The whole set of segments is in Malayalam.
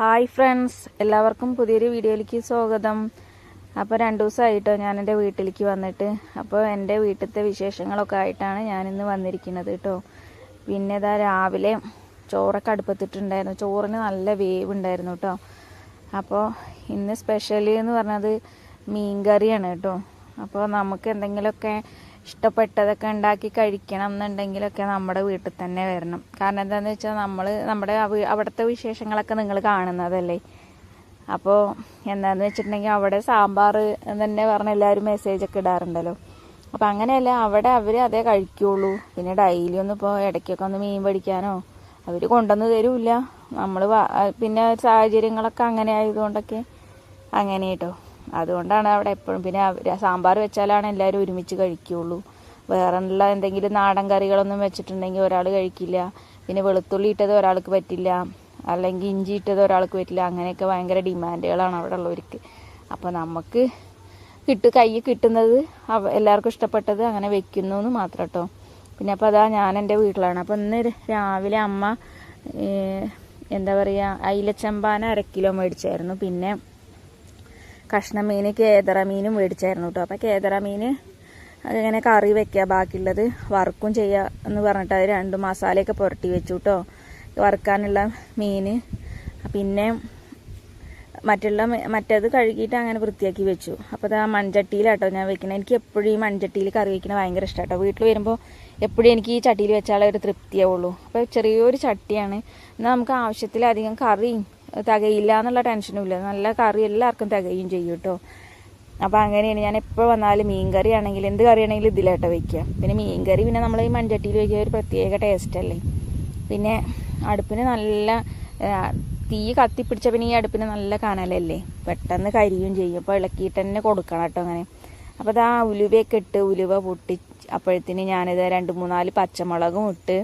ഹായ് ഫ്രണ്ട്സ് എല്ലാവർക്കും പുതിയൊരു വീഡിയോയിലേക്ക് സ്വാഗതം. അപ്പോൾ രണ്ട് ദിവസമായിട്ടോ ഞാൻ എന്റെ വീട്ടിലേക്ക് വന്നിട്ട്. അപ്പോൾ എന്റെ വീട്ടിലത്തെ വിശേഷങ്ങളൊക്കെ ആയിട്ടാണ് ഞാനിന്ന് വന്നിരിക്കുന്നത് കേട്ടോ പിന്നെ ഇതാ രാവിലെ ചോറൊക്കെ അടുപ്പത്തിട്ടുണ്ടായിരുന്നു. ചോറിന് നല്ല വേവ് ഉണ്ടായിരുന്നു കേട്ടോ അപ്പോൾ ഇന്ന് സ്പെഷ്യലി എന്ന് പറഞ്ഞത് മീൻകറിയാണ് കേട്ടോ അപ്പോൾ നമുക്ക് എന്തെങ്കിലുമൊക്കെ ഇഷ്ടപ്പെട്ടതൊക്കെ ഉണ്ടാക്കി കഴിക്കണം എന്നുണ്ടെങ്കിലൊക്കെ നമ്മുടെ വീട്ടിൽ തന്നെ വരണം. കാരണം എന്താണെന്ന് വെച്ചാൽ നമ്മൾ നമ്മുടെ അവ- അവിടുത്തെ വിശേഷങ്ങളൊക്കെ നിങ്ങൾ കാണുന്നതല്ലേ? അപ്പോൾ എന്താണെന്ന് വെച്ചിട്ടുണ്ടെങ്കിൽ അവിടെ സാമ്പാർ തന്നെ പറഞ്ഞ എല്ലാവരും മെസ്സേജൊക്കെ ഇടാറുണ്ടല്ലോ. അപ്പോൾ അങ്ങനെയല്ല അവിടെ അവർ അതേ കഴിക്കുള്ളൂ. പിന്നെ ഡെയിലി ഒന്ന് ഇപ്പോൾ ഇടയ്ക്കൊക്കെ ഒന്ന് മീൻ പഠിക്കാനോ അവർ കൊണ്ടുവന്ന് തരൂല്ല. നമ്മൾ പിന്നെ സാഹചര്യങ്ങളൊക്കെ അങ്ങനെ ആയതുകൊണ്ടൊക്കെ അങ്ങനെ കേട്ടോ അതുകൊണ്ടാണ് അവിടെ എപ്പോഴും. പിന്നെ സാമ്പാർ വെച്ചാലാണ് എല്ലാവരും ഒരുമിച്ച് കഴിക്കുകയുള്ളൂ വേറെ ഉള്ള എന്തെങ്കിലും നാടൻ കറികളൊന്നും വെച്ചിട്ടുണ്ടെങ്കിൽ ഒരാൾ കഴിക്കില്ല. പിന്നെ വെളുത്തുള്ളി ഇട്ടത് ഒരാൾക്ക് പറ്റില്ല. അല്ലെങ്കിൽ ഇഞ്ചി ഇട്ടത് ഒരാൾക്ക് പറ്റില്ല. അങ്ങനെയൊക്കെ ഭയങ്കര ഡിമാൻഡുകളാണ് അവിടെ ഉള്ളവർക്ക്. അപ്പോൾ നമുക്ക് കിട്ടു കൈ കിട്ടുന്നത് എല്ലാവർക്കും ഇഷ്ടപ്പെട്ടത് അങ്ങനെ വെക്കുന്നു എന്ന് മാത്രം കേട്ടോ. പിന്നെ അപ്പോൾ അതാ ഞാൻ എന്റെ വീട്ടിലാണ്. അപ്പോൾ ഇന്ന് രാവിലെ അമ്മ എന്താ പറയുക അയിലച്ചമ്പാന അര കിലോ മേടിച്ചായിരുന്നു. പിന്നെ കഷ്ണം മീൻ കേതറ മീനും മേടിച്ചായിരുന്നു കേട്ടോ അപ്പോൾ കേതറ മീൻ അതിങ്ങനെ കറി വെക്കുക ബാക്കിയുള്ളത്. വറുക്കും ചെയ്യുക എന്ന് പറഞ്ഞിട്ട് അത് രണ്ട് മസാലയൊക്കെ പുരട്ടി വെച്ചു കേട്ടോ വറുക്കാനുള്ള മീൻ പിന്നെ മറ്റുള്ള മറ്റേത് കഴുകിയിട്ട് അങ്ങനെ വൃത്തിയാക്കി വെച്ചു. അപ്പോൾ ആ മൺചട്ടിയിലാട്ടോ ഞാൻ വെക്കുന്നത് എനിക്ക് എപ്പോഴും ഈ മൺചട്ടിയിൽ കറി വെക്കുന്നത് ഭയങ്കര ഇഷ്ടമാട്ടോ വീട്ടിൽ വരുമ്പോൾ എപ്പോഴും എനിക്ക് ഈ ചട്ടിയിൽ വെച്ചാലേ ഒരു തൃപ്തിയാവുള്ളൂ. അപ്പോൾ ചെറിയൊരു ചട്ടിയാണ്. എന്നാൽ നമുക്ക് ആവശ്യത്തിലധികം കറിയും തികയില്ല എന്നുള്ള ടെൻഷനും ഇല്ല. നല്ല കറി എല്ലാവർക്കും തികയും ചെയ്യും കേട്ടോ. അപ്പോൾ അങ്ങനെയാണ് ഞാൻ എപ്പോൾ വന്നാലും മീൻ കറി ആണെങ്കിൽ എന്ത് കറി ആണെങ്കിലും ഇതിലേട്ട് വയ്ക്കുക പിന്നെ മീൻ കറി പിന്നെ നമ്മൾ ഈ മൺചട്ടിയിൽ വയ്ക്കുക ഒരു പ്രത്യേക ടേസ്റ്റ് അല്ലേ? പിന്നെ അടുപ്പിന് നല്ല തീ കത്തിപ്പിടിച്ച പിന്നെ ഈ അടുപ്പിന് നല്ല കനലല്ലേ? പെട്ടെന്ന് കരിയും ചെയ്യും. അപ്പോൾ ഇളക്കിയിട്ട് തന്നെ കൊടുക്കണം കേട്ടോ അങ്ങനെ. അപ്പോൾ അത് ആ ഉലുവയൊക്കെ ഇട്ട് ഉലുവ പൊട്ടി അപ്പോഴത്തേന് ഞാനിത് രണ്ട് മൂന്നാൽ പച്ചമുളകും ഇട്ട്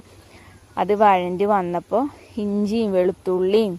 അത് വഴഞ്ഞ് വന്നപ്പോൾ ഇഞ്ചിയും വെളുത്തുള്ളിയും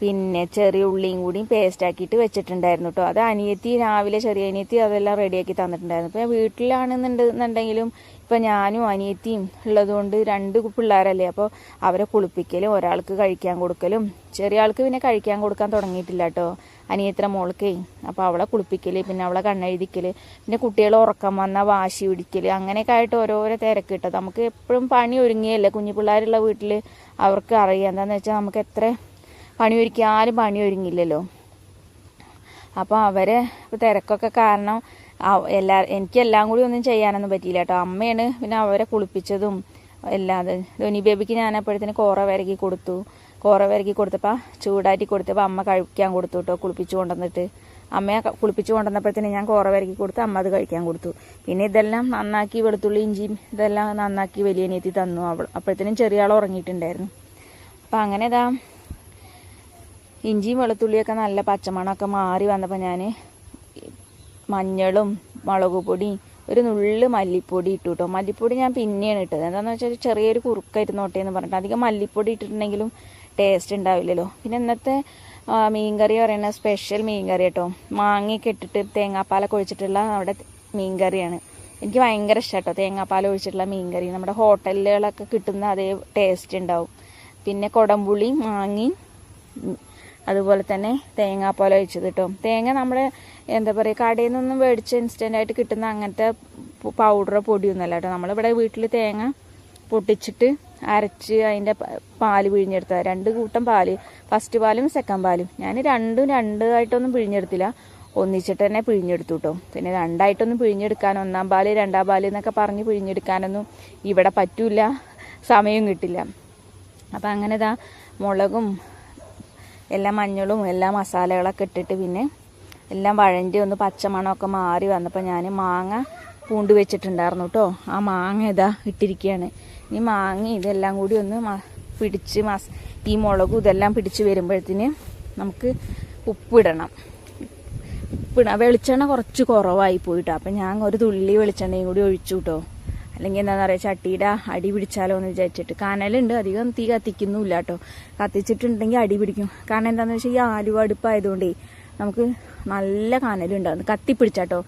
പിന്നെ ചെറിയ ഉള്ളിയും കൂടി പേസ്റ്റ് ആക്കിയിട്ട് വെച്ചിട്ടുണ്ടായിരുന്നു കേട്ടോ അത് അനിയത്തി രാവിലെ ചെറിയ അനിയത്തി അതെല്ലാം റെഡിയാക്കി തന്നിട്ടുണ്ടായിരുന്നു. ഇപ്പം വീട്ടിലാണെന്നുണ്ടെന്നുണ്ടെങ്കിലും ഇപ്പം ഞാനും അനിയത്തിയും ഉള്ളതുകൊണ്ട് രണ്ട് പിള്ളേരല്ലേ അപ്പോൾ അവരെ കുളിപ്പിക്കലും ഒരാൾക്ക് കഴിക്കാൻ കൊടുക്കലും ചെറിയ ആൾക്ക് പിന്നെ കഴിക്കാൻ കൊടുക്കാൻ തുടങ്ങിയിട്ടില്ല കേട്ടോ അനിയത്ര മോൾക്കേ അപ്പോൾ അവളെ കുളിപ്പിക്കൽ പിന്നെ അവളെ കണ്ണെഴുതിക്കൽ പിന്നെ കുട്ടികൾ ഉറക്കം വന്നാൽ വാശി പിടിക്കൽ അങ്ങനെയൊക്കെ ആയിട്ട് ഓരോരോ തിരക്ക് കിട്ടും നമുക്ക് എപ്പോഴും പണി ഒരുങ്ങിയല്ലേ കുഞ്ഞു പിള്ളേരുള്ള വീട്ടിൽ അവർക്ക് അറിയാം. എന്താണെന്ന് വെച്ചാൽ നമുക്ക് എത്ര പണി ഒരുക്കിയാലും പണി ഒരുങ്ങില്ലല്ലോ അപ്പോൾ അവരെ തിരക്കൊക്കെ കാരണം എല്ലാ എനിക്കെല്ലാം കൂടി ഒന്നും ചെയ്യാനൊന്നും പറ്റിയില്ല കേട്ടോ. അമ്മയാണ് പിന്നെ അവരെ കുളിപ്പിച്ചതും അല്ലാതെ ധോനി ബേബിക്ക് ഞാൻ അപ്പോഴത്തേന് കോറ വിരകി കൊടുത്തു. കോറ വിരകി കൊടുത്തപ്പോൾ ചൂടാറ്റി കൊടുത്തപ്പോൾ അമ്മ കഴിക്കാൻ കൊടുത്തു കേട്ടോ കുളിപ്പിച്ചു കൊണ്ടുവന്നിട്ട്. അമ്മയെ കുളിപ്പിച്ചു കുളിപ്പിച്ച് കൊണ്ടുവന്നപ്പോഴത്തേന് ഞാൻ കോറ വിരകി കൊടുത്ത് അമ്മ അത് കഴിക്കാൻ കൊടുത്തു. പിന്നെ ഇതെല്ലാം നന്നാക്കി വെളുത്തുള്ളി ഇഞ്ചിയും ഇതെല്ലാം നന്നാക്കി വലിയ നീത്തി തന്നു അവൾ. അപ്പോഴത്തേനും ചെറിയ ആൾ ഉറങ്ങിയിട്ടുണ്ടായിരുന്നു. അപ്പം അങ്ങനെ ഇതാ ഇഞ്ചിയും വെളുത്തുള്ളിയൊക്കെ നല്ല പച്ചമണമൊക്കെ മാറി വന്നപ്പോൾ ഞാൻ മഞ്ഞളും മുളക് പൊടിയും ഒരു നുള്ള് മല്ലിപ്പൊടി ഇട്ടു കേട്ടോ മല്ലിപ്പൊടി ഞാൻ പിന്നെയാണ് ഇട്ടത്. എന്താണെന്ന് വെച്ചാൽ ചെറിയൊരു കുറുക്കായിരുന്നോട്ടെ എന്ന് പറഞ്ഞിട്ട്. അധികം മല്ലിപ്പൊടി ഇട്ടിട്ടുണ്ടെങ്കിലും ടേസ്റ്റ് ഉണ്ടാവില്ലല്ലോ. പിന്നെ ഇന്നത്തെ മീൻകറി പറയുന്ന സ്പെഷ്യൽ മീൻകറി കേട്ടോ. മാങ്ങയൊക്കെ ഇട്ടിട്ട് തേങ്ങാപ്പാലൊക്കെ ഒഴിച്ചിട്ടുള്ള നമ്മുടെ മീൻകറിയാണ്. എനിക്ക് ഭയങ്കര ഇഷ്ടം കേട്ടോ തേങ്ങാപ്പാൽ ഒഴിച്ചിട്ടുള്ള മീൻകറി. നമ്മുടെ ഹോട്ടലുകളൊക്കെ കിട്ടുന്ന അതേ ടേസ്റ്റ് ഉണ്ടാവും. പിന്നെ കൊടംപുളി മാങ്ങയും ഉം, അതുപോലെ തന്നെ തേങ്ങാപ്പാൽ ഒഴിച്ചത് കേട്ടോ തേങ്ങ നമ്മൾ എന്താ പറയുക കടയിൽ നിന്നൊന്നും മേടിച്ച് ഇൻസ്റ്റന്റ് ആയിട്ട് കിട്ടുന്ന അങ്ങനത്തെ പൗഡറോ പൊടിയൊന്നുമല്ല കേട്ടോ നമ്മളിവിടെ വീട്ടിൽ തേങ്ങ പൊട്ടിച്ചിട്ട് അരച്ച് അതിന്റെ പാൽ പിഴിഞ്ഞെടുത്തത് രണ്ട് കൂട്ടം പാൽ. ഫസ്റ്റ് പാലും സെക്കൻഡ് പാലും. ഞാൻ രണ്ടും രണ്ടായിട്ടൊന്നും പിഴിഞ്ഞെടുത്തില്ല. ഒന്നിച്ചിട്ട് തന്നെ പിഴിഞ്ഞെടുത്തു കേട്ടോ പിന്നെ രണ്ടായിട്ടൊന്നും പിഴിഞ്ഞെടുക്കാൻ ഒന്നാം പാൽ രണ്ടാം പാൽ എന്നൊക്കെ പറഞ്ഞ് പിഴിഞ്ഞെടുക്കാനൊന്നും ഇവിടെ പറ്റൂല. സമയം കിട്ടില്ല. അപ്പം അങ്ങനെ ഇതാ മുളകും എല്ലാ മഞ്ഞളും എല്ലാ മസാലകളൊക്കെ ഇട്ടിട്ട് പിന്നെ എല്ലാം വഴണ്ടി ഒന്ന് പച്ചമണമൊക്കെ മാറി വന്നപ്പോൾ ഞാൻ മാങ്ങ പൂണ്ട് വെച്ചിട്ടുണ്ടായിരുന്നു കേട്ടോ ആ മാങ്ങ ഇതാ ഇട്ടിരിക്കുകയാണ് ഈ മാങ്ങ ഇതെല്ലാം കൂടി ഒന്ന് പിടിച്ച് മസ് ഈ മുളകും ഇതെല്ലാം പിടിച്ച് വരുമ്പോഴത്തേന് നമുക്ക് ഉപ്പിടണം. ഉപ്പിട വെളിച്ചെണ്ണ കുറച്ച് കുറവായി പോയിട്ടോ. അപ്പം ഞാൻ ഒരു തുള്ളി വെളിച്ചെണ്ണയും കൂടി ഒഴിച്ചു കേട്ടോ അല്ലെങ്കിൽ എന്താണെന്ന് പറയുക ചട്ടിയുടെ അടി പിടിച്ചാലോ എന്ന് വിചാരിച്ചിട്ട്. കനലുണ്ട്. അധികം തീ കത്തിക്കുന്നുമില്ല കേട്ടോ. കത്തിച്ചിട്ടുണ്ടെങ്കിൽ അടി പിടിക്കും. കാരണം എന്താണെന്ന് വെച്ചാൽ ഈ ആലുവ അടുപ്പായതുകൊണ്ടേ നമുക്ക് നല്ല കനലുണ്ടാകും കത്തി പിടിച്ചാട്ടോ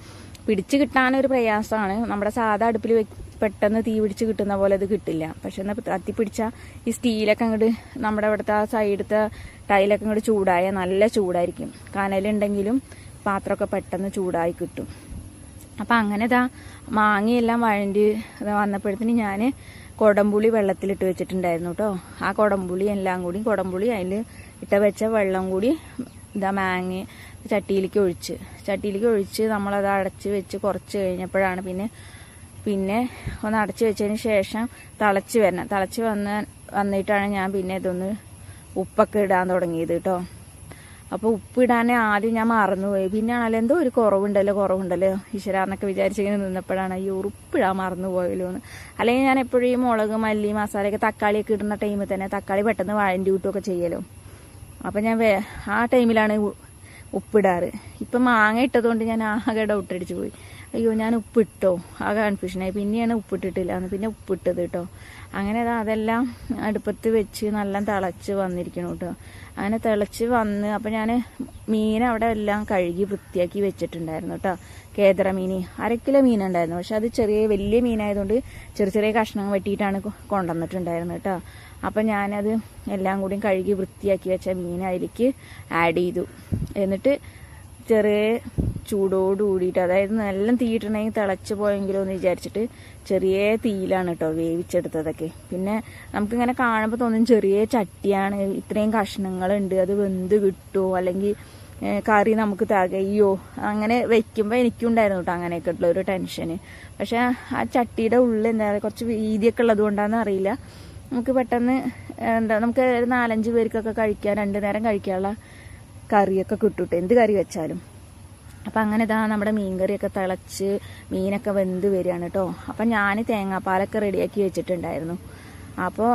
പിടിച്ച് കിട്ടാനൊരു പ്രയാസമാണ്. നമ്മുടെ സാധാ അടുപ്പിൽ പെട്ടെന്ന് തീ പിടിച്ച് കിട്ടുന്ന പോലെ അത് കിട്ടില്ല. പക്ഷെ എന്നാൽ കത്തി പിടിച്ച ഈ സ്റ്റീലൊക്കെ അങ്ങോട്ട് നമ്മുടെ ഇവിടുത്തെ ആ സൈഡത്തെ ടൈലൊക്കെ അങ്ങോട്ട് ചൂടായ നല്ല ചൂടായിരിക്കും. കനലുണ്ടെങ്കിലും പാത്രമൊക്കെ പെട്ടെന്ന് ചൂടായി കിട്ടും. അപ്പം അങ്ങനെ ഇതാ മാങ്ങയെല്ലാം വഴണ്ടി വന്നപ്പോഴത്തേന് ഞാൻ കുടംപുളി വെള്ളത്തിലിട്ട് വെച്ചിട്ടുണ്ടായിരുന്നു കേട്ടോ ആ കുടംപുളി എല്ലാം കൂടി കുടംപുളി അതിൽ ഇട്ട വെച്ച വെള്ളം കൂടി ഇതാ മാങ്ങ ചട്ടിയിലേക്ക് ഒഴിച്ച്. ചട്ടിയിലേക്ക് ഒഴിച്ച് നമ്മളത് അടച്ച് വെച്ച് കുറച്ച് കഴിഞ്ഞപ്പോഴാണ് പിന്നെ പിന്നെ ഒന്ന് അടച്ച് വെച്ചതിന് ശേഷം തിളച്ച് വരണം. തിളച്ച് വന്ന് വന്നിട്ടാണ് ഞാൻ പിന്നെ ഇതൊന്ന് ഉപ്പൊക്കെ ഇടാൻ തുടങ്ങിയത് കേട്ടോ അപ്പോൾ ഉപ്പിടാനേ ആദ്യം ഞാൻ മറന്നുപോയി. പിന്നെ ആണല്ലോ എന്തോ ഒരു കുറവുണ്ടല്ലോ കുറവുണ്ടല്ലോ. ഈശ്വരാന്നൊക്കെ വിചാരിച്ചിങ്ങനെ നിന്നപ്പോഴാണ് ഈ ഉറുപ്പിടാൻ മറന്നുപോയല്ലോ എന്ന് അല്ലെങ്കിൽ ഞാൻ എപ്പോഴും ഈ മുളക് മല്ലി മസാലയൊക്കെ തക്കാളിയൊക്കെ ഇടുന്ന ടൈമിൽ തന്നെ തക്കാളി പെട്ടെന്ന് വഴണ്ടി വിട്ടുമൊക്കെ ചെയ്യലോ. അപ്പം ഞാൻ ആ ടൈമിലാണ് ഉപ്പിടാറ്. ഇപ്പം മാങ്ങ ഇട്ടതുകൊണ്ട് ഞാൻ ആകെ ഡൗട്ട് അടിച്ചു പോയി. അയ്യോ ഞാൻ ഉപ്പിട്ടോ? ആ കൺഫ്യൂഷനായി പിന്നെയാണ് ഉപ്പിട്ടിട്ടില്ല. എന്ന് പിന്നെ ഉപ്പിട്ടത് കേട്ടോ അങ്ങനെ അതെല്ലാം അടുപ്പത്ത് വെച്ച് നല്ല തിളച്ച് വന്നിരിക്കണം കേട്ടോ അങ്ങനെ തിളച്ച് വന്ന് അപ്പം ഞാൻ മീൻ അവിടെ എല്ലാം കഴുകി വൃത്തിയാക്കി വെച്ചിട്ടുണ്ടായിരുന്നു കേട്ടോ കേദ്ര മീൻ. അര കിലോ മീനുണ്ടായിരുന്നു പക്ഷെ അത് ചെറിയ വലിയ മീനായതുകൊണ്ട് ചെറിയ ചെറിയ കഷ്ണം വെട്ടിയിട്ടാണ് കൊണ്ടുവന്നിട്ടുണ്ടായിരുന്നു കേട്ടോ അപ്പം ഞാനത് എല്ലാം കൂടി കഴുകി വൃത്തിയാക്കി വെച്ച മീൻ അതിലേക്ക് ആഡ് ചെയ്തു. എന്നിട്ട് ചെറിയ ചൂടോട് കൂടിയിട്ട് അതായത് നല്ല തീയിട്ടുണ്ടെങ്കിൽ തിളച്ച് പോയെങ്കിലോ എന്ന് വിചാരിച്ചിട്ട് ചെറിയ തീയിലാണ് കേട്ടോ വേവിച്ചെടുത്തതൊക്കെ. പിന്നെ നമുക്കിങ്ങനെ കാണുമ്പോൾ തോന്നും ചെറിയ ചട്ടിയാണ് ഇത്രയും കഷ്ണങ്ങളുണ്ട് അത് വെന്ത് കിട്ടുമോ അല്ലെങ്കിൽ കറി നമുക്ക് തകയോ അങ്ങനെ വെക്കുമ്പോൾ എനിക്കുണ്ടായിരുന്നു കേട്ടോ അങ്ങനെയൊക്കെ ഉള്ള ഒരു ടെൻഷന്. പക്ഷേ ആ ചട്ടിയുടെ ഉള്ളിൽ എന്താ പറയുക കുറച്ച് വീതിയൊക്കെ ഉള്ളത് കൊണ്ടാണെന്ന് അറിയില്ല. നമുക്ക് പെട്ടെന്ന് എന്താ നമുക്ക് ഒരു നാലഞ്ച് പേർക്കൊക്കെ കഴിക്കാൻ രണ്ട് നേരം കഴിക്കാനുള്ള കറിയൊക്കെ കിട്ടും എന്ത് കറി വെച്ചാലും. അപ്പം അങ്ങനെ ഇതാ നമ്മുടെ മീൻകറിയൊക്കെ തിളച്ച് മീനൊക്കെ വെന്ത് വരികയാണ് കേട്ടോ അപ്പം ഞാൻ തേങ്ങാപ്പാലൊക്കെ റെഡിയാക്കി വെച്ചിട്ടുണ്ടായിരുന്നു. അപ്പോൾ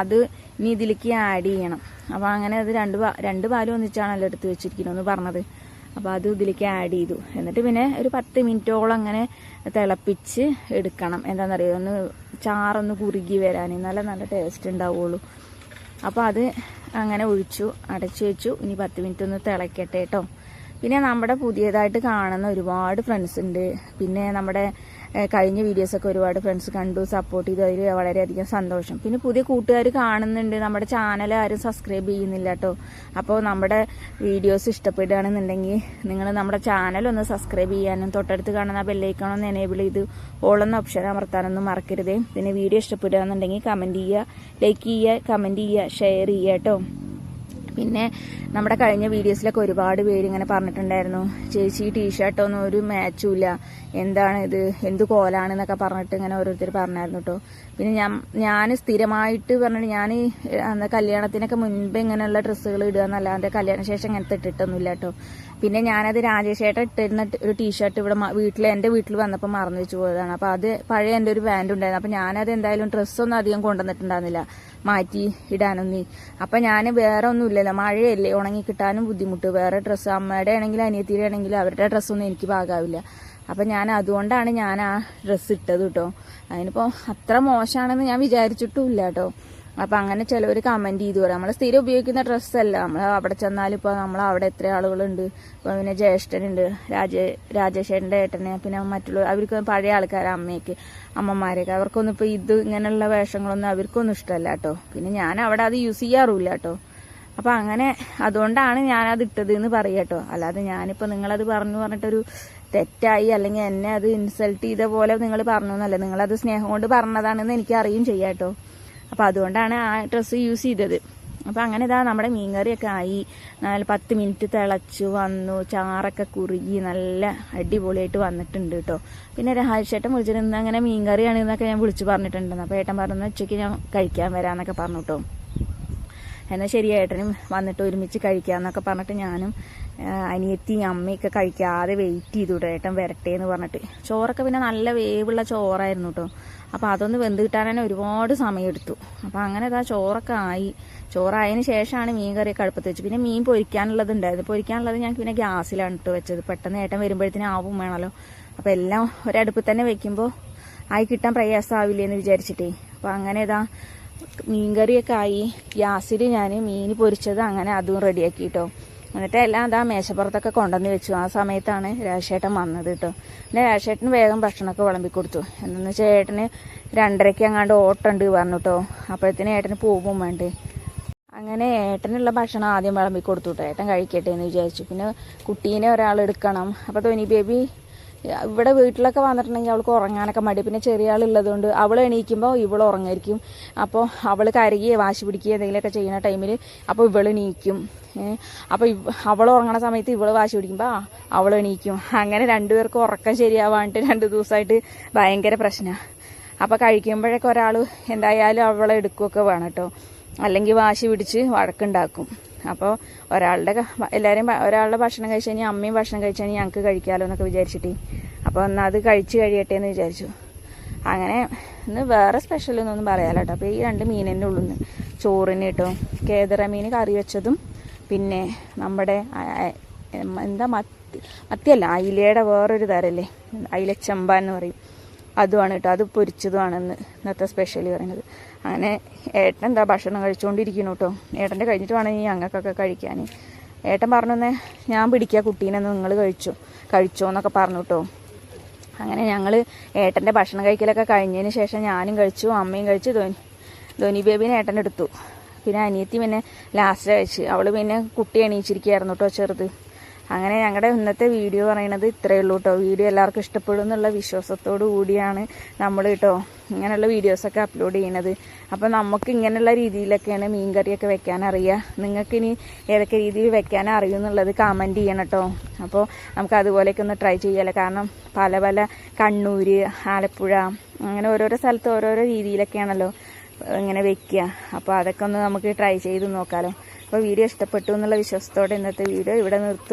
അത് ഇനി ഇതിലേക്ക് ആഡ് ചെയ്യണം. അപ്പോൾ അങ്ങനെ അത് രണ്ട് രണ്ട് പാലും ഒന്നിച്ചാണല്ലോ എടുത്ത് വെച്ചിരിക്കണമെന്ന് പറഞ്ഞത്. അപ്പോൾ അത് ഇതിലേക്ക് ആഡ് ചെയ്തു. എന്നിട്ട് പിന്നെ ഒരു പത്ത് മിനിറ്റോളം അങ്ങനെ തിളപ്പിച്ച് എടുക്കണം. എന്താണെന്നറിയോ ഒന്ന് ചാറൊന്ന് കുറുകി വരാൻ നല്ല നല്ല ടേസ്റ്റ് ഉണ്ടാവുള്ളൂ. അപ്പോൾ അത് അങ്ങനെ ഒഴിച്ചു അടച്ചു വെച്ചു. ഇനി പത്ത് മിനിറ്റ് ഒന്ന് തിളയ്ക്കട്ടെ കേട്ടോ പിന്നെ നമ്മുടെ പുതിയതായിട്ട് കാണുന്ന ഒരുപാട് ഫ്രണ്ട്സ് ഉണ്ട്. പിന്നെ നമ്മുടെ കഴിഞ്ഞ വീഡിയോസൊക്കെ ഒരുപാട് ഫ്രണ്ട്സ് കണ്ടു സപ്പോർട്ട് ചെയ്തു. അതിൽ വളരെയധികം സന്തോഷം. പിന്നെ പുതിയ കൂട്ടുകാർ കാണുന്നുണ്ട്. നമ്മുടെ ചാനൽ ആരും സബ്സ്ക്രൈബ് ചെയ്യുന്നില്ല കേട്ടോ അപ്പോൾ നമ്മുടെ വീഡിയോസ് ഇഷ്ടപ്പെടുകയാണെന്നുണ്ടെങ്കിൽ നിങ്ങൾ നമ്മുടെ ചാനൽ ഒന്ന് സബ്സ്ക്രൈബ് ചെയ്യാനും തൊട്ടടുത്ത് കാണുന്ന ബെല്ലൈക്കൺ ഒന്ന് എനേബിൾ ചെയ്ത് ഓളെന്ന ഓപ്ഷൻ അമർത്താനൊന്നും മറക്കരുതേ. പിന്നെ വീഡിയോ ഇഷ്ടപ്പെടുകയാണെന്നുണ്ടെങ്കിൽ കമന്റ് ചെയ്യുക ലൈക്ക് ചെയ്യുക കമന്റ് ചെയ്യുക ഷെയർ ചെയ്യുക കേട്ടോ പിന്നെ നമ്മുടെ കഴിഞ്ഞ വീഡിയോസിലൊക്കെ ഒരുപാട് പേര് ഇങ്ങനെ പറഞ്ഞിട്ടുണ്ടായിരുന്നു ചേച്ചി ടീഷർട്ടൊന്നും ഒരു മാച്ചും ഇല്ല. എന്താണ് ഇത്? എന്ത് കോലാണെന്നൊക്കെ പറഞ്ഞിട്ട് ഇങ്ങനെ ഓരോരുത്തർ പറഞ്ഞായിരുന്നു കേട്ടോ പിന്നെ ഞാൻ ഞാൻ സ്ഥിരമായിട്ട് പറഞ്ഞിട്ട് ഞാൻ എന്താ കല്യാണത്തിനൊക്കെ മുൻപ് ഇങ്ങനെയുള്ള ഡ്രസ്സുകൾ ഇടുക എന്നല്ലാതെ കല്യാണ ശേഷം ഇങ്ങനത്തെ ഇട്ടിട്ടൊന്നുമില്ല കേട്ടോ പിന്നെ ഞാനത് രാജേഷേട്ട ഇട്ടിരുന്ന ഒരു ടീഷർട്ട് ഇവിടെ വീട്ടിൽ എന്റെ വീട്ടിൽ വന്നപ്പോൾ മറന്നു വെച്ച് പോയതാണ്. അപ്പോൾ അത് പഴയ എന്റെ ഒരു പാന്റ് ഉണ്ടായിരുന്നു. അപ്പോൾ ഞാനത് എന്തായാലും ഡ്രസ്സൊന്നും അധികം കൊണ്ടുവന്നിട്ടുണ്ടായിരുന്നില്ല. മാറ്റി ഇടാനൊന്നും. അപ്പം ഞാൻ വേറെ ഒന്നും ഇല്ലല്ലോ. മഴയല്ലേ ഉണങ്ങി കിട്ടാനും ബുദ്ധിമുട്ട്. വേറെ ഡ്രസ്സ് അമ്മയുടെ ആണെങ്കിലും അനിയത്തിയുടെ ആണെങ്കിലും അവരുടെ ഡ്രസ്സൊന്നും എനിക്ക് പാകാവില്ല. അപ്പം ഞാൻ അതുകൊണ്ടാണ് ഞാൻ ആ ഡ്രസ്സ് ഇട്ടത് കേട്ടോ അതിനിപ്പോൾ അത്ര മോശമാണെന്ന് ഞാൻ വിചാരിച്ചിട്ടുമില്ല കേട്ടോ അപ്പം അങ്ങനെ ചിലവർ കമന്റ് ചെയ്തു പറയാം. നമ്മൾ സ്ഥിരം ഉപയോഗിക്കുന്ന ഡ്രസ്സല്ല നമ്മൾ അവിടെ ചെന്നാലും ഇപ്പോൾ നമ്മൾ അവിടെ എത്ര ആളുകളുണ്ട്. ഇപ്പം പിന്നെ ജ്യേഷ്ഠനുണ്ട് രാജ രാജേഷേന്റെ ഏട്ടനെ പിന്നെ മറ്റുള്ള അവർക്ക് പഴയ ആൾക്കാർ അമ്മയ്ക്ക് അമ്മമാരൊക്കെ അവർക്കൊന്നും ഇപ്പോൾ ഇത് ഇങ്ങനെയുള്ള വേഷങ്ങളൊന്നും അവർക്കൊന്നും ഇഷ്ടമല്ല കേട്ടോ. പിന്നെ ഞാൻ അവിടെ അത് യൂസ് ചെയ്യാറുമില്ല കേട്ടോ. അപ്പം അങ്ങനെ അതുകൊണ്ടാണ് ഞാനത് ഇട്ടത് എന്ന് പറയുക കേട്ടോ. അല്ലാതെ ഞാനിപ്പോൾ നിങ്ങളത് പറഞ്ഞു പറഞ്ഞിട്ടൊരു തെറ്റായി അല്ലെങ്കിൽ എന്നെ അത് ഇൻസൾട്ട് ചെയ്ത പോലെ നിങ്ങൾ പറഞ്ഞു എന്നല്ല. നിങ്ങളത് സ്നേഹം കൊണ്ട് പറഞ്ഞതാണെന്ന് എനിക്ക് അറിയും ചെയ്യാം കേട്ടോ. അപ്പോൾ അതുകൊണ്ടാണ് ആ ഡ്രസ്സ് യൂസ് ചെയ്തത്. അപ്പോൾ അങ്ങനെ ഇതാ നമ്മുടെ മീൻകറിയൊക്കെ ആയി. നല്ല പത്ത് മിനിറ്റ് തിളച്ചു വന്നു ചാറൊക്കെ കുറുകി നല്ല അടിപൊളിയായിട്ട് വന്നിട്ടുണ്ട് കേട്ടോ പിന്നെ രാജേട്ടൻ ഇന്ന് അങ്ങനെ മീൻകറിയാണ് എന്നൊക്കെ ഞാൻ വിളിച്ചു പറഞ്ഞിട്ടുണ്ടെന്ന്. അപ്പോൾ ഏട്ടൻ പറഞ്ഞു ഉച്ചയ്ക്ക് ഞാൻ കഴിക്കാൻ വരാമെന്നൊക്കെ പറഞ്ഞു കേട്ടോ എന്നാൽ ശരി ഏട്ടനും വന്നിട്ട് ഒരുമിച്ച് കഴിക്കാന്നൊക്കെ പറഞ്ഞിട്ട് ഞാനും അനിയത്തി അമ്മയൊക്കെ കഴിക്കാതെ വെയിറ്റ് ചെയ്തു ഏട്ടൻ വരട്ടെ എന്ന് പറഞ്ഞിട്ട്. ചോറൊക്കെ പിന്നെ നല്ല വേവുള്ള ചോറായിരുന്നു കേട്ടോ അപ്പോൾ അതൊന്ന് വെന്ത് കിട്ടാൻ തന്നെ ഒരുപാട് സമയമെടുത്തു അപ്പോൾ അങ്ങനെ ഇതാ ചോറൊക്കെ ആയി. ചോറായതിന് ശേഷമാണ് മീൻ കറി അടുപ്പത്ത് വെച്ചു. പിന്നെ മീൻ പൊരിക്കാനുള്ളത് ഉണ്ടായിരുന്നു. പൊരിക്കാനുള്ളത് ഞാൻ പിന്നെ ഗ്യാസിലാണ് ഇട്ട് വെച്ചത്. പെട്ടെന്ന് ഏട്ടൻ വരുമ്പോഴത്തേനും ആവും വേണമല്ലോ അപ്പോൾ എല്ലാം ഒരടുപ്പിൽ തന്നെ വെക്കുമ്പോൾ ആയി കിട്ടാൻ പ്രയാസമാവില്ലേ എന്ന് വിചാരിച്ചിട്ടേ. അപ്പോൾ അങ്ങനെ ഇതാ മീൻകറിയൊക്കെ ആയി. ഗ്യാസിൽ ഞാൻ മീൻ പൊരിച്ചത് അങ്ങനെ അതും റെഡിയാക്കി കേട്ടോ എന്നിട്ട് എല്ലാം അതാ മേശപ്പുറത്തൊക്കെ കൊണ്ടുവന്ന് വെച്ചു. ആ സമയത്താണ് രാജേട്ടൻ വന്നത് കേട്ടോ. പിന്നെ രാജേട്ടന് വേഗം ഭക്ഷണമൊക്കെ വിളമ്പി കൊടുത്തു എന്താണെന്ന് വെച്ചാൽ ഏട്ടന് രണ്ടരയ്ക്ക് അങ്ങാണ്ട് ഓട്ടുണ്ട് പറഞ്ഞു കേട്ടോ. അപ്പോഴത്തേന് ഏട്ടന് പോകും വേണ്ടേ അങ്ങനെ ഏട്ടനുള്ള ഭക്ഷണം ആദ്യം വിളമ്പി കൊടുത്തു കേട്ടോ. ഏട്ടൻ കഴിക്കട്ടെ എന്ന് വിചാരിച്ചു. പിന്നെ കുട്ടീനെ ഒരാൾ എടുക്കണം. അപ്പോൾ തോനി ബേബി ഇവിടെ വീട്ടിലൊക്കെ വന്നിട്ടുണ്ടെങ്കിൽ അവൾക്ക് ഉറങ്ങാനൊക്കെ മടി. പിന്നെ ചെറിയ ആളുള്ളതുകൊണ്ട് അവൾ എണീക്കുമ്പോൾ ഇവൾ ഉറങ്ങായിരിക്കും. അപ്പോൾ അവൾ കരകിയെ വാശി പിടിക്കുകയോ എന്തെങ്കിലുമൊക്കെ ചെയ്യുന്ന ടൈമിൽ അപ്പോൾ ഇവൾ എണീക്കും. അപ്പോൾ അവൾ ഉറങ്ങണ സമയത്ത് ഇവൾ വാശി പിടിക്കുമ്പോൾ അവൾ എണീക്കും. അങ്ങനെ രണ്ടുപേർക്കും ഉറക്കം ശരിയാവാണ്ട് രണ്ട് ദിവസമായിട്ട് ഭയങ്കര പ്രശ്നമാണ് അപ്പോൾ കഴിക്കുമ്പോഴൊക്കെ ഒരാൾ എന്തായാലും അവളെ എടുക്കുകയൊക്കെ വേണം കേട്ടോ. അല്ലെങ്കിൽ വാശി പിടിച്ച് വഴക്കുണ്ടാക്കും. അപ്പോൾ ഒരാളുടെ എല്ലാവരും ഒരാളുടെ ഭക്ഷണം കഴിച്ചു കഴിഞ്ഞാൽ അമ്മയും ഭക്ഷണം കഴിച്ചു കഴിഞ്ഞാൽ ഞങ്ങൾക്ക് കഴിക്കാമല്ലോ എന്നൊക്കെ വിചാരിച്ചിട്ട്. അപ്പോൾ എന്നാൽ അത് കഴിച്ച് കഴിയട്ടെ എന്ന് വിചാരിച്ചു. അങ്ങനെ ഇന്ന് വേറെ സ്പെഷ്യൽ ഒന്നും പറയാമല്ലോ കേട്ടോ. അപ്പോൾ ഈ രണ്ട് മീനിന്റെ ഉള്ളിൽ ചോറിന് കേട്ടോ. കേദറ മീൻ കറി വെച്ചതും പിന്നെ നമ്മുടെ എന്താ മത്തി മത്തിയല്ല അയിലയുടെ വേറൊരു തരല്ലേ. അയില ചെമ്പാൻ എന്ന് പറയും. അതുമാണ് കേട്ടോ. അത് പൊരിച്ചതുമാണെന്ന് ഇന്നത്തെ സ്പെഷ്യൽ പറയുന്നത്. അങ്ങനെ ഏട്ടൻ എന്താ ഭക്ഷണം കഴിച്ചുകൊണ്ടിരിക്കുന്നു കേട്ടോ ഏട്ടന്റെ കഴിഞ്ഞിട്ട് വേണം ഈ ഞങ്ങൾക്കൊക്കെ കഴിക്കാൻ. ഏട്ടൻ പറഞ്ഞു "എന്നേ ഞാൻ പിടിക്കുക കുട്ടീനെന്ന് നിങ്ങൾ കഴിച്ചു കഴിച്ചോ എന്നൊക്കെ പറഞ്ഞു കേട്ടോ അങ്ങനെ ഞങ്ങൾ ഏട്ടന്റെ ഭക്ഷണം കഴിക്കലൊക്കെ കഴിഞ്ഞതിന് ശേഷം ഞാനും കഴിച്ചു അമ്മയും കഴിച്ചു ധോനി ധോനി ബേബിനെ ഏട്ടൻ എടുത്തു. പിന്നെ അനിയത്തി പിന്നെ ലാസ്റ്റ് കഴിച്ച്. അവൾ പിന്നെ കുട്ടി എണീച്ചിരിക്കുകയായിരുന്നു കേട്ടോ ചെറുത്. അങ്ങനെ ഞങ്ങളുടെ ഇന്നത്തെ വീഡിയോ പറയണത് ഇത്രയേ ഉള്ളൂ കേട്ടോ വീഡിയോ എല്ലാവർക്കും ഇഷ്ടപ്പെടും എന്നുള്ള വിശ്വാസത്തോടു കൂടിയാണ് നമ്മൾ കേട്ടോ ഇങ്ങനെയുള്ള വീഡിയോസൊക്കെ അപ്ലോഡ് ചെയ്യണത്. അപ്പോൾ നമുക്ക് ഇങ്ങനെയുള്ള രീതിയിലൊക്കെയാണ് മീൻ കറിയൊക്കെ വെക്കാൻ അറിയുക നിങ്ങൾക്ക് ഇനി ഏതൊക്കെ രീതിയിൽ വെക്കാൻ അറിയും എന്നുള്ളത് കമന്റ് ചെയ്യണം കേട്ടോ അപ്പോൾ നമുക്ക് അതുപോലെയൊക്കെ ഒന്ന് ട്രൈ ചെയ്യാമല്ലോ കാരണം പല പല കണ്ണൂർ ആലപ്പുഴ അങ്ങനെ ഓരോരോ സ്ഥലത്ത് ഓരോരോ രീതിയിലൊക്കെയാണല്ലോ ഇങ്ങനെ വെക്കുക അപ്പോൾ അതൊക്കെ ഒന്ന് നമുക്ക് ട്രൈ ചെയ്ത് നോക്കാമല്ലോ അപ്പോൾ വീഡിയോ ഇഷ്ടപ്പെട്ടു എന്നുള്ള വിശ്വാസത്തോടെ ഇന്നത്തെ വീഡിയോ ഇവിടെ നിർത്തും